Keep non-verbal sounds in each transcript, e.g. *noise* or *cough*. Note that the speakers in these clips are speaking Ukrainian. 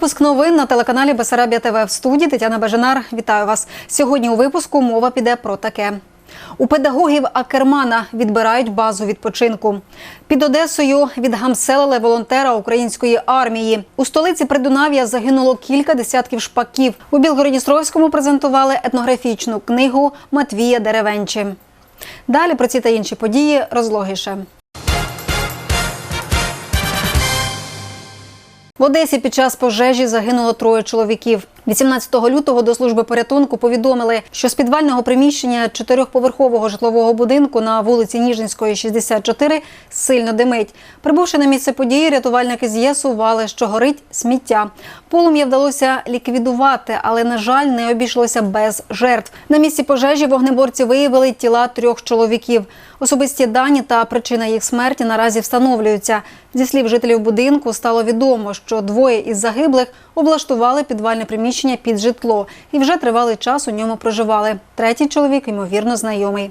Випуск новин на телеканалі Бесарабія ТВ в студії Тетяна Бажанар. Вітаю вас. Сьогодні у випуску мова піде про таке. У педагогів Акермана відбирають базу відпочинку. Під Одесою відгамселили волонтера української армії. У столиці Придунав'я загинуло кілька десятків шпаків. У Білгородністровському презентували етнографічну книгу Матвія Деревенчі. Далі про ці та інші події розлогіше. В Одесі під час пожежі загинуло троє чоловіків. 18 лютого до служби порятунку повідомили, що з підвального приміщення чотирьохповерхового житлового будинку на вулиці Ніжинської, 64, сильно димить. Прибувши на місце події, рятувальники з'ясували, що горить сміття. Полум'я вдалося ліквідувати, але на жаль, не обійшлося без жертв. На місці пожежі вогнеборці виявили тіла трьох чоловіків. Особисті дані та причина їх смерті наразі встановлюються. Зі слів жителів будинку стало відомо, що двоє із загиблих облаштували підвальне приміщення під житло і вже тривалий час у ньому проживали. Третій чоловік, ймовірно, знайомий.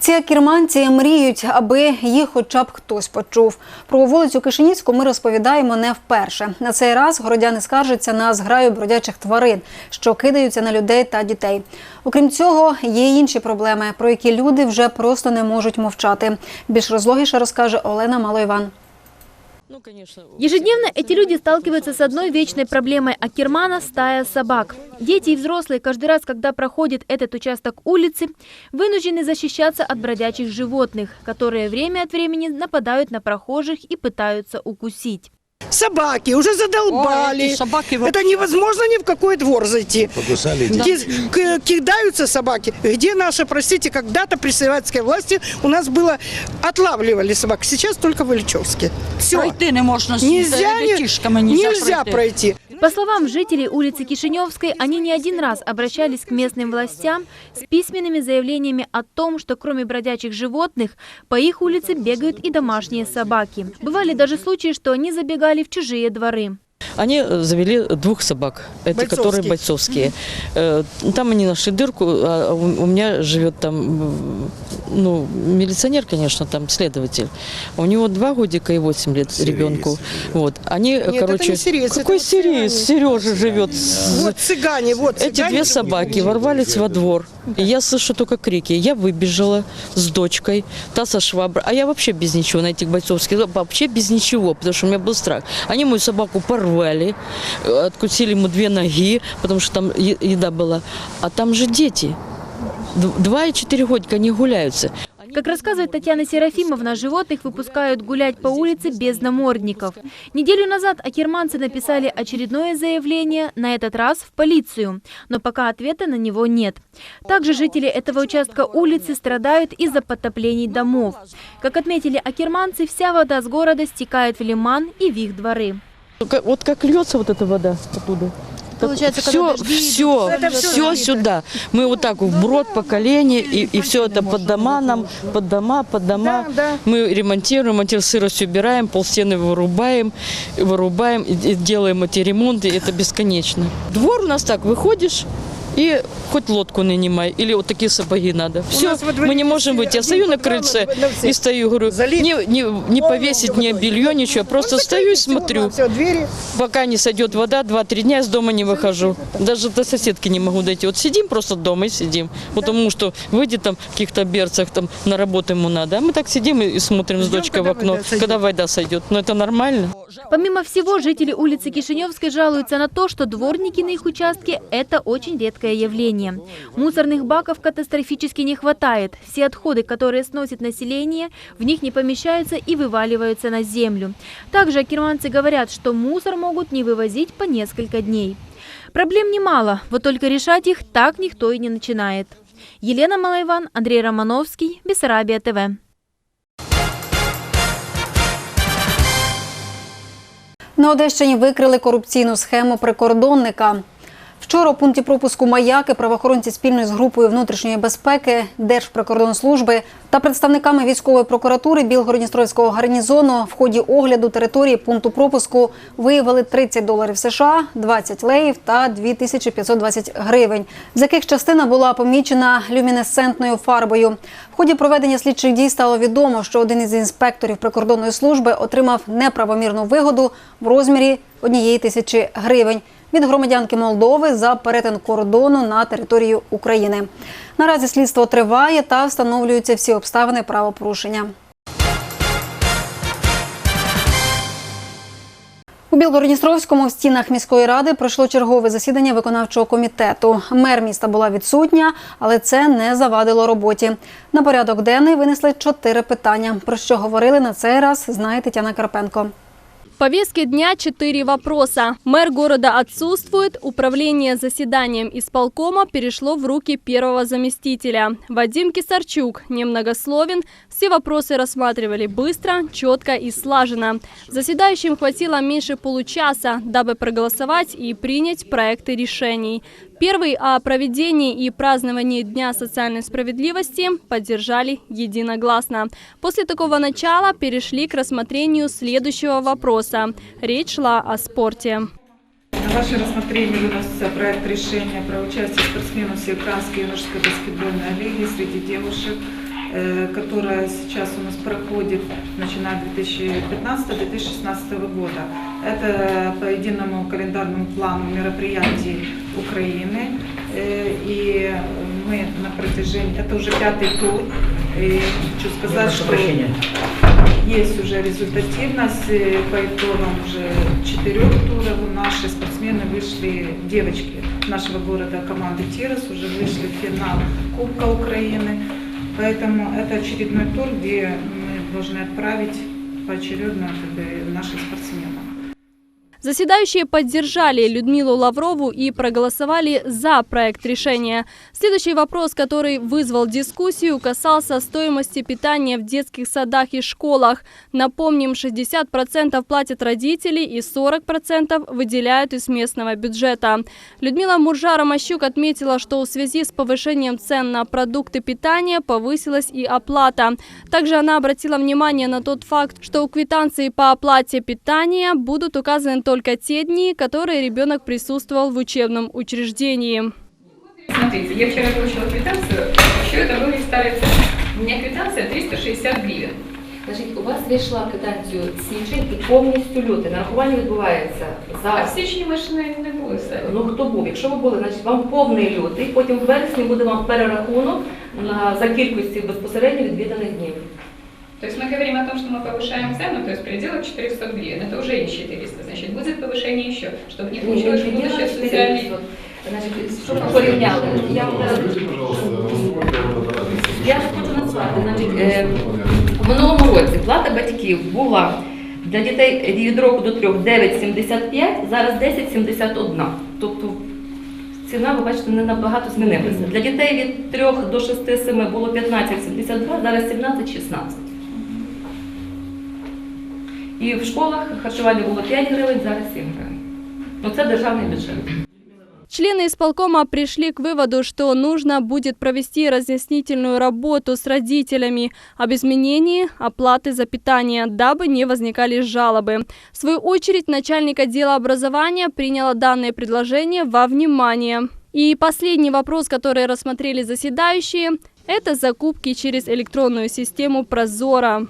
Ці керманці мріють, аби їх хоча б хтось почув. Про вулицю Кишинівську ми розповідаємо не вперше. На цей раз городяни скаржаться на зграю бродячих тварин, що кидаються на людей та дітей. Окрім цього, є інші проблеми, про які люди вже просто не можуть мовчати. Більш розлогіше розкаже Олена Малойван. Ну. Ежедневно эти люди сталкиваются с одной вечной проблемой Акермана – стая собак. Дети и взрослые каждый раз, когда проходит этот участок улицы, вынуждены защищаться от бродячих животных, которые время от времени нападают на прохожих и пытаются укусить. Собаки уже Ой, задолбали. эти собаки вообще- Это невозможно ни в какой двор зайти. Покусали к- Кидаются собаки. Где наши, простите, когда-то при советской власти у нас было отлавливали собак. Сейчас только в Ильичевске. Все. Пройти не можна з Нельзя, ребятишками, нельзя, нельзя пройти. По словам жителей улицы Кишиневской, они не один раз обращались к местным властям с письменными заявлениями о том, что кроме бродячих животных, по их улице бегают и домашние собаки. Бывали даже случаи, что они забегали в чужие дворы. Они э, завели двух собак, это Бойцовские. которые бойцовские. Э, Там они нашли дырку, а у меня живет там, ну, милиционер, конечно, там следователь. У него два годика и восемь лет Сириец ребенку. Вот. Они, это короче, не сириец, это какой вот сириец? Сережа живет. Вот цыгане, вот Эти цыгане. две собаки ворвались во двор. И я слышу только крики. Я выбежала с дочкой, та со шваброй. А я вообще без ничего на этих бойцовских. Вообще без ничего, потому что у меня был страх. Они мою собаку порвали, э, откусили ему две ноги, потому что там еда была. А там же дети. Два и четыре годика они гуляются. Как рассказывает Татьяна Серафимовна, животных выпускают гулять по улице без намордников. Неделю назад акерманцы написали очередное заявление, на этот раз в полицию, но пока ответа на него нет. Также жители этого участка улицы страдают из-за подтоплений домов. Как отметили акерманцы, вся вода с города стекает в лиман и в их дворы. Как- Вот как льется вот эта вода оттуда. Получается, все, когда дожди все, Это всё все залито. сюда. Мы вот так вброд по колени, и, и все это под дома нам, под дома, под дома. Да, да. Мы ремонтируем, ремонтируем, сырость убираем, полстены вырубаем, вырубаем, и, и делаем эти ремонты, это бесконечно. Двор у нас так, выходишь, и хоть лодку нанимай, или вот такие сапоги надо. Все, мы не можем выйти. Я стою на крыльце и стою, говорю, не, не, не повесить мне белье, ничего, просто стою и смотрю. Пока не сойдет вода, 2-3 дня из дома не выхожу. Даже до соседки не могу дойти. Вот сидим просто дома и сидим. Потому что выйдет там в каких-то берцах, там на работу ему надо. А мы так сидим и, смотрим с дочкой в окно, когда вода сойдет. Но это нормально. Помимо всего, жители улицы Кишиневской жалуются на то, что дворники на их участке – это очень редкое явление. Мусорных баков катастрофически не хватает. Все отходы, которые сносит население, в них не помещаются и вываливаются на землю. Также акерманцы говорят, что мусор могут не вывозить по несколько дней. Проблем немало, вот только решать их так никто и не начинает. Елена Малайван, Андрей Романовский, Бессарабия ТВ. На Одещині викрили корупційну схему прикордонника. Вчора у пункті пропуску Маяки правоохоронці спільно з групою внутрішньої безпеки Держприкордонслужби та представниками військової прокуратури Білгородністровського гарнізону в ході огляду території пункту пропуску виявили 30 доларів США, 20 леїв та 2520 гривень, з яких частина була помічена люмінесцентною фарбою. В ході проведення слідчих дій стало відомо, що один із інспекторів прикордонної служби отримав неправомірну вигоду в розмірі однієї тисячі гривень від громадянки Молдови за перетин кордону на територію України. Наразі слідство триває та встановлюються всі обставини правопорушення. У Білгородністровському в стінах міської ради пройшло чергове засідання виконавчого комітету. Мер міста була відсутня, але це не завадило роботі. На порядок денний винесли чотири питання. Про що говорили на цей раз, знає Тетяна Карпенко. Повестке дня четыре вопроса. Мэр города отсутствует, управление заседанием исполкома перешло в руки первого заместителя. Вадим Кисарчук немногословен, все вопросы рассматривали быстро, четко и слаженно. Заседающим хватило меньше получаса, дабы проголосовать и принять проекты решений. Первый о проведении и праздновании Дня социальной справедливости поддержали единогласно. После такого начала перешли к рассмотрению следующего вопроса. Речь шла о спорте. На ваше рассмотрение выносится проект решения про участие спортсменов Всеукраинской юношеской баскетбольной лиги среди девушек, которая сейчас у нас проходит, начиная 2015-2016 года. Это по единому календарному плану мероприятий Украины. Э, И мы на протяжении, это уже пятый тур, и хочу сказать, что есть уже результативность. Э, По итогам уже четырех туров наши спортсмены вышли, девочки нашего города команды Тирос уже вышли в финал Кубка Украины. Поэтому это очередной тур, где мы должны отправить поочередно как бы, наших спортсменов. Заседающие поддержали Людмилу Лаврову и проголосовали за проект решения. Следующий вопрос, который вызвал дискуссию, касался стоимости питания в детских садах и школах. Напомним, 60% платят родители и 40% выделяют из местного бюджета. Людмила Муржа-Ромащук отметила, что в связи с повышением цен на продукты питания повысилась и оплата. Также она обратила внимание на тот факт, что у квитанции по оплате питания будут указаны только те дни, которые ребенок присутствовал в учебном учреждении. Смотрите, я вчера получила квитанцию, еще это были старые цены. У меня квитанция 360 гривен. Значить, у вас вийшла квитанцію січень і повністю лютий. Нарахування відбувається А в за січні ми ж не, не були в селі. ну хто був. Якщо ви були, значить вам повний лютий, потім в вересні буде вам перерахунок на за кількості безпосередньо відвіданих днів. То есть мы говорим о том, что мы повышаем цену, то есть в пределах 400 гривен. Это уже не 400, значит, будет повышение еще, чтобы не получилось, что будущее социальный... Значить, щоб ви порівняли, я вам зараз- Скажите, пожалуйста, насколько это разница? Я ж хочу назвати. Значить, е, у минулому році плата батьків була для дітей від року до 3 9,75, зараз 10,71. Тобто ціна, ви бачите, не набагато змінилася. Для дітей від 3 до 6-7 було 15,72, зараз 17,16. І в школах харчування було 5 гривень, зараз 7 гривень. Ну це державний бюджет. Члены исполкома пришли к выводу, что нужно будет провести разъяснительную работу с родителями об изменении оплаты за питание, дабы не возникали жалобы. В свою очередь, начальник отдела образования приняла данное предложение во внимание. И последний вопрос, который рассмотрели заседающие, это закупки через электронную систему Прозора.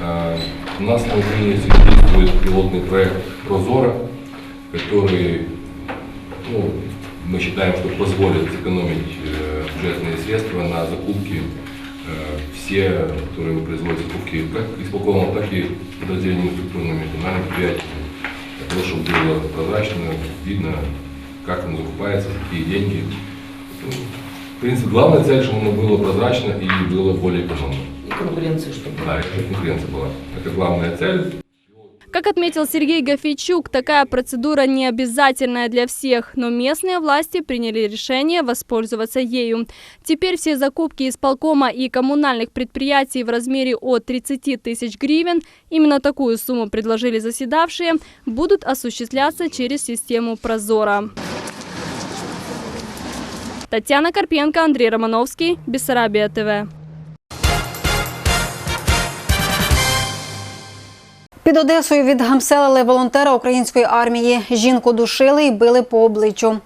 А, У нас на Украине действует пилотный проект «Прозора», который, ну, мы считаем, что позволит сэкономить э, бюджетные средства на закупки э, все, которые производят закупки как исполкомом, так и подразделениями структурными, коммунальными предприятиями, для того, чтобы было прозрачно, видно, как оно закупается, за какие деньги. Ну, В принципе, главная цель, чтобы оно было прозрачно и было более экономно. І конкуренцію, щоб Да, это конкуренция была. Это главная цель. Как отметил Сергей Гофейчук, такая процедура не обязательная для всех, но местные власти приняли решение воспользоваться ею. Теперь все закупки исполкома и коммунальных предприятий в размере от 30 тысяч гривен, именно такую сумму предложили заседавшие, будут осуществляться через систему Прозора. Татьяна Карпенко, Андрей Романовский, Бессарабия ТВ. Під Одесою відгамселили волонтера української армії. Жінку душили і били по обличчю.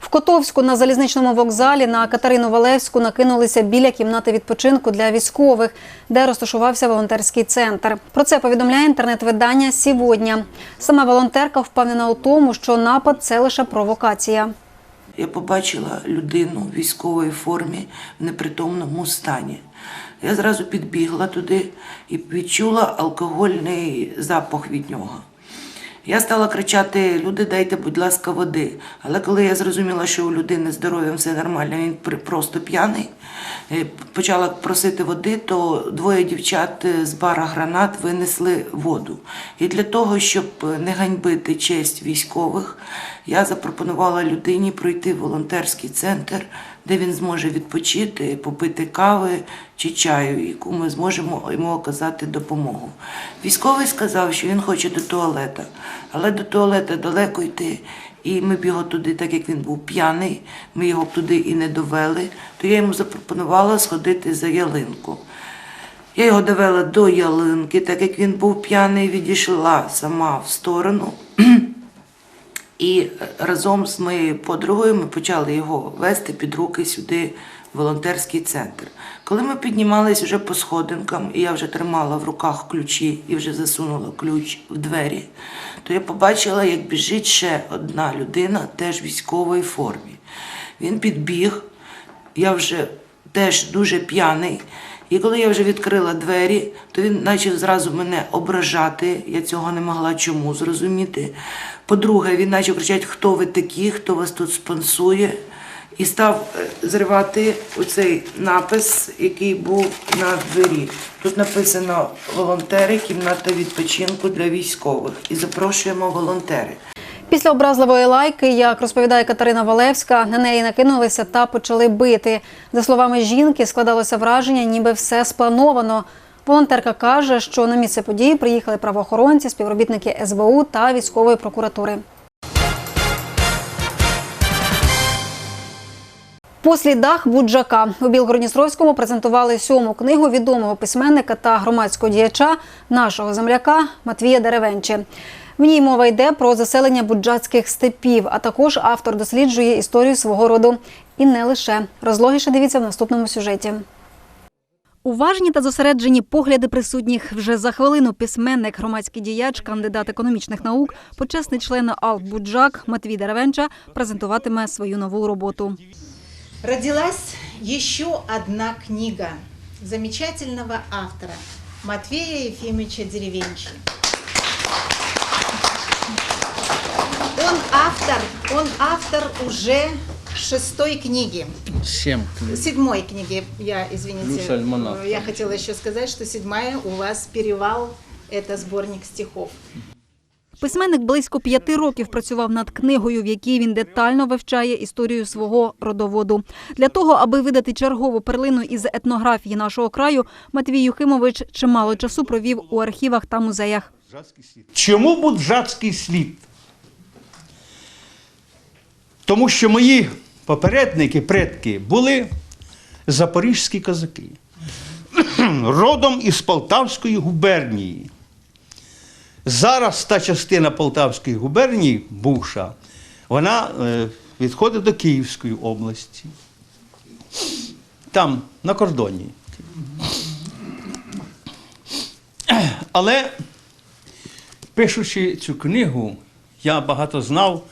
В Котовську на залізничному вокзалі на Катерину Валевську накинулися біля кімнати відпочинку для військових, де розташувався волонтерський центр. Про це повідомляє інтернет-видання «Сьогодні». Сама волонтерка впевнена у тому, що напад це лише провокація. Я побачила людину в військовій формі в непритомному стані. Я зразу підбігла туди і відчула алкогольний запах від нього. Я стала кричати: люди, дайте, будь ласка, води. Але коли я зрозуміла, що у людини здоров'ям все нормально, він просто п'яний, е, почала просити води, то двоє дівчат е, з бара гранат винесли воду. І для того, щоб е, не ганьбити честь військових, я запропонувала людині пройти волонтерський центр, де він зможе відпочити, попити кави чи чаю, яку ми зможемо йому оказати допомогу. Військовий сказав, що він хоче до туалета, але до туалета далеко йти. І ми б його туди, так як він був п'яний, ми його б туди і не довели, то я йому запропонувала сходити за ялинку. Я його довела до ялинки, так як він був п'яний, відійшла сама в сторону. *clears throat* І разом з моєю подругою ми почали його вести під руки сюди, в волонтерський центр. Коли ми піднімались вже по сходинкам, і я вже тримала в руках ключі і вже засунула ключ в двері, то я побачила, як біжить ще одна людина, теж в військовій формі. Він підбіг, я вже теж дуже п'яний. І коли я вже відкрила двері, то він почав зразу мене ображати. Я цього не могла чому зрозуміти. По-друге, він почав кричати, хто ви такі, хто вас тут спонсує. І став е, зривати оцей напис, який був на двері. Тут написано волонтери, кімната відпочинку для військових. І запрошуємо волонтери. Після образливої лайки, як розповідає Катерина Валевська, на неї накинулися та почали бити. За словами жінки, складалося враження, ніби все сплановано. Волонтерка каже, що на місце події приїхали правоохоронці, співробітники СБУ та військової прокуратури. По слідах Буджака у Білгородністровському презентували сьому книгу відомого письменника та громадського діяча нашого земляка Матвія Деревенчі. В ній мова йде про заселення буджацьких степів, а також автор досліджує історію свого роду. І не лише розлогіше дивіться в наступному сюжеті. Уважні та зосереджені погляди присутніх вже за хвилину письменник, громадський діяч, кандидат економічних наук, почесний член АЛ Буджак Матвій Деревенча презентуватиме свою нову роботу. Родилась еще одна книга замечательного автора Матвея Ефимовича Деревенчи. Он автор, он автор уже шестой книги. Семь книг. Седьмой книги, я, извините, Плюс альманах. я хотела еще сказать, что седьмая у вас «Перевал» – это сборник стихов. Письменник близько п'яти років працював над книгою, в якій він детально вивчає історію свого родоводу. Для того, аби видати чергову перлину із етнографії нашого краю, Матвій Юхимович чимало часу провів у архівах та музеях. Чому буджацький слід? Тому що мої попередники, предки були запорізькі козаки, *clears throat* родом із Полтавської губернії. Зараз та частина Полтавської губернії, бувша, вона е, відходить до Київської області. Там, на кордоні. Але пишучи цю книгу, я багато знав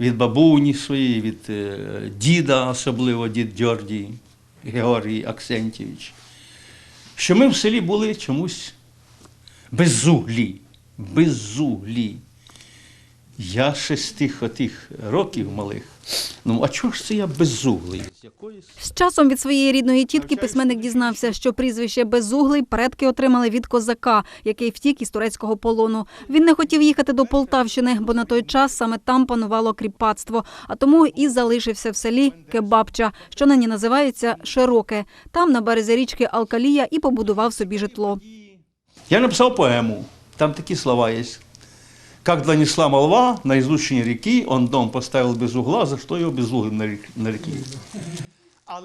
від бабуні своєї, від е, діда, особливо дід Георгій, Георгій Аксентівич, що ми в селі були чомусь беззуглі. Беззуглі. Я з тих років малих. Ну, а чого ж це я беззуглий? З часом від своєї рідної тітки письменник дізнався, що прізвище Безуглий предки отримали від козака, який втік із турецького полону. Він не хотів їхати до Полтавщини, бо на той час саме там панувало кріпацтво, а тому і залишився в селі Кебабча, що нині називається Широке. Там на березі річки Алкалія і побудував собі житло. Я написав поему. Там такі слова є. Как донесла молва на излучине реки, он дом поставил без угла, за что его безуглым нарек- нарекли.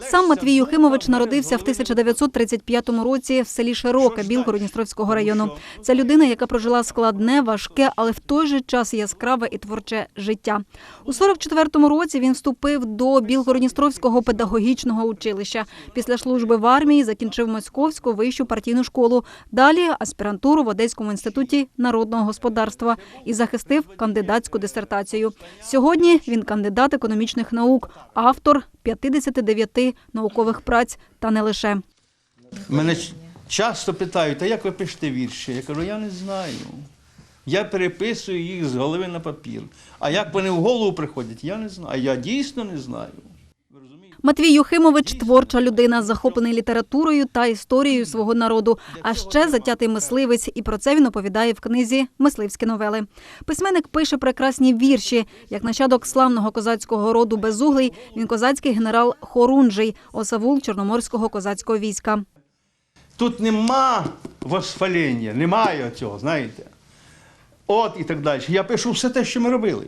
Сам Матвій Юхимович народився в 1935 році в селі Широке Білгород-Дністровського району. Це людина, яка прожила складне, важке, але в той же час яскраве і творче життя. У 44-му році він вступив до Білгород-Дністровського педагогічного училища. Після служби в армії закінчив Московську вищу партійну школу. Далі аспірантуру в Одеському інституті народного господарства і захистив кандидатську дисертацію. Сьогодні він кандидат економічних наук, автор 59 наукових праць та не лише. Мене часто питають, а як ви пишете вірші? Я кажу, я не знаю. Я переписую їх з голови на папір. А як вони в голову приходять, я не знаю. А я дійсно не знаю. Матвій Юхимович творча людина, захоплений літературою та історією свого народу, а ще затятий мисливець. І про це він оповідає в книзі Мисливські новели. Письменник пише прекрасні вірші. Як нащадок славного козацького роду Безуглий, він козацький генерал Хорунжий, осавул Чорноморського козацького війська. Тут нема восхвалення, немає цього, знаєте. От і так далі. Я пишу все те, що ми робили.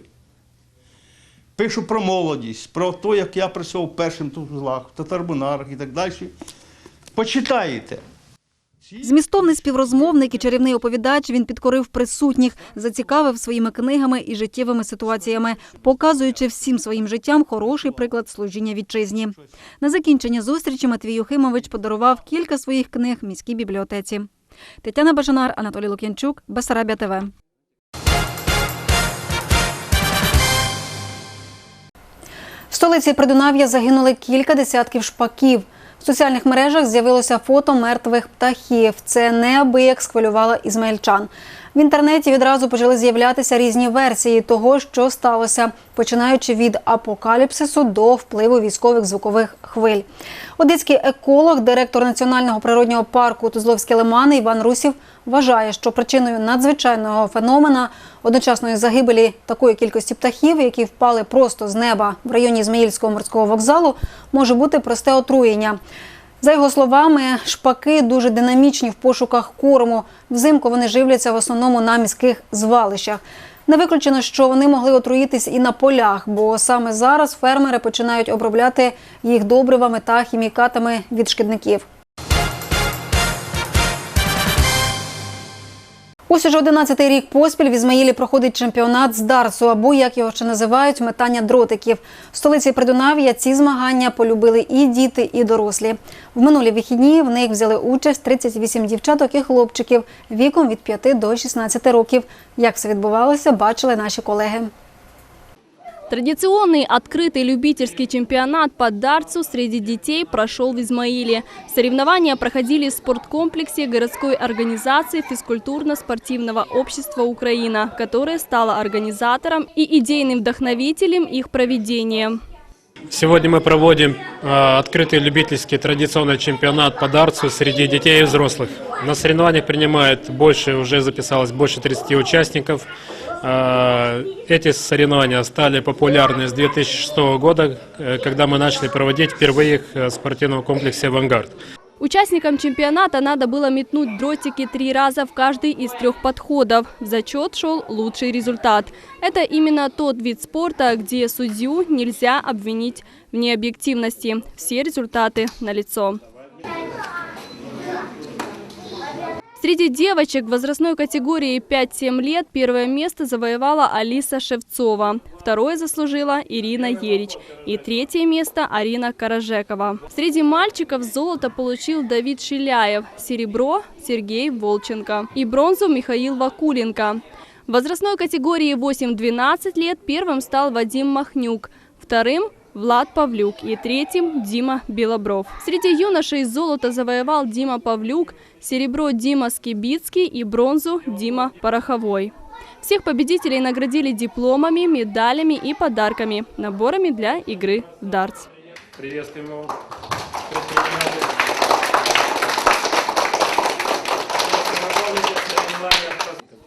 Пишу про молодість, про те, як я працював першим тут в узлах, в татарбунарах і так далі. Почитаєте. Змістовний співрозмовник і чарівний оповідач він підкорив присутніх, зацікавив своїми книгами і життєвими ситуаціями, показуючи всім своїм життям хороший приклад служіння вітчизні. На закінчення зустрічі Матвій Юхимович подарував кілька своїх книг міській бібліотеці. Тетяна Бажанар, Анатолій Лук'янчук, Бесарабія ТВ. Столиці Придунав'я загинули кілька десятків шпаків. В соціальних мережах з'явилося фото мертвих птахів. Це неабияк схвилювало ізмаїльчан. В інтернеті відразу почали з'являтися різні версії того, що сталося, починаючи від апокаліпсису до впливу військових звукових хвиль. Одеський еколог, директор національного природнього парку Тузловські лимани Іван Русів вважає, що причиною надзвичайного феномена одночасної загибелі такої кількості птахів, які впали просто з неба в районі Ізмаїльського морського вокзалу, може бути просте отруєння. За його словами, шпаки дуже динамічні в пошуках корму. Взимку вони живляться в основному на міських звалищах. Не виключено, що вони могли отруїтись і на полях, бо саме зараз фермери починають обробляти їх добривами та хімікатами від шкідників. Ось уже 11-й рік поспіль в Ізмаїлі проходить чемпіонат з Дарсу, або як його ще називають, метання дротиків. В столиці Придунав'я ці змагання полюбили і діти, і дорослі. В минулі вихідні в них взяли участь 38 дівчаток і хлопчиків віком від 5 до 16 років. Як все відбувалося, бачили наші колеги. Традиционный открытый любительский чемпионат по дартсу среди детей прошел в Измаиле. Соревнования проходили в спорткомплексе городской организации физкультурно-спортивного общества «Украина», которое стало организатором и идейным вдохновителем их проведения. Сегодня мы проводим э, открытый любительский традиционный чемпионат по дартсу среди детей и взрослых. На соревнованиях принимает больше, уже записалось больше 30 участников. Э, эти соревнования стали популярны с 2006 года, э, когда мы начали проводить впервые их э, в спортивном комплексе «Авангард». Участникам чемпионата надо было метнуть дротики три раза в каждый из трех подходов. В зачет шел лучший результат. Это именно тот вид спорта, где судью нельзя обвинить в необъективности. Все результаты налицо. Среди девочек возрастной категории 5-7 лет первое место завоевала Алиса Шевцова. Второе заслужила Ирина Ерич. И третье место Арина Каражекова. Среди мальчиков золото получил Давид Шиляев, серебро – Сергей Волченко и бронзу Михаил Вакуленко. В возрастной категории 8-12 лет первым стал Вадим Махнюк, вторым – Влад Павлюк и третьим – Дима Белобров. Среди юношей золото завоевал Дима Павлюк, серебро Дима Скибицкий и бронзу Дима Пороховой. Всех победителей наградили дипломами, медалями и подарками, наборами для игры в дартс. Приветствуем его.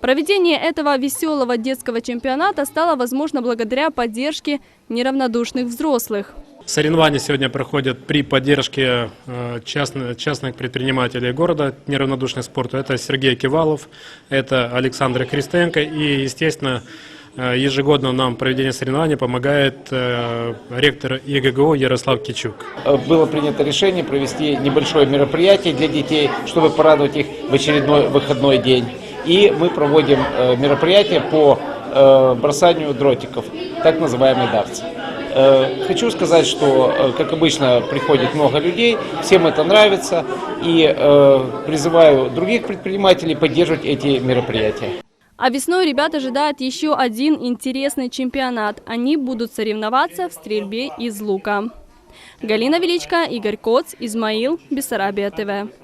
Проведение этого веселого детского чемпионата стало возможно благодаря поддержке неравнодушных взрослых. Соревнования сегодня проходят при поддержке э, частных предпринимателей города, неравнодушных спорту. Это Сергей Кивалов, это Александр Христенко и, естественно, Э, Ежегодно нам в проведении соревнований помогает э, ректор ЕГГУ Ярослав Кичук. Было принято решение провести небольшое мероприятие для детей, чтобы порадовать их в очередной выходной день. И мы проводим э, мероприятие по э, бросанию дротиков, так называемые дарцы. Э, Хочу сказать, что, как обычно, приходит много людей, всем это нравится, и призываю других предпринимателей поддерживать эти мероприятия. А весной ребят ожидает еще один интересный чемпионат. Они будут соревноваться в стрельбе из лука. Галина Величко, Игорь Коц, Измаил, Бессарабия ТВ.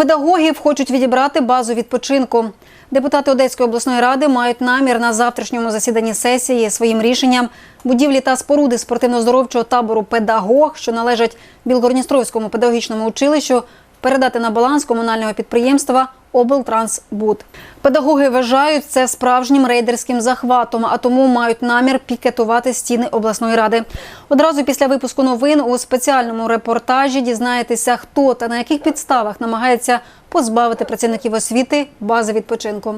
Педагогів хочуть відібрати базу відпочинку. Депутати Одеської обласної ради мають намір на завтрашньому засіданні сесії своїм рішенням будівлі та споруди спортивно-здоровчого табору педагог, що належать Білгорністровському педагогічному училищу, передати на баланс комунального підприємства облтрансбуд. Педагоги вважають це справжнім рейдерським захватом, а тому мають намір пікетувати стіни обласної ради. Одразу після випуску новин у спеціальному репортажі дізнаєтеся, хто та на яких підставах намагається позбавити працівників освіти бази відпочинку.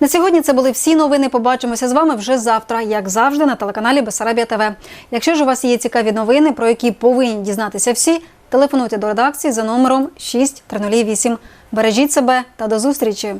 На сьогодні це були всі новини. Побачимося з вами вже завтра, як завжди, на телеканалі Бесарабія ТВ. Якщо ж у вас є цікаві новини, про які повинні дізнатися всі, телефонуйте до редакції за номером 6308. Бережіть себе та до зустрічі!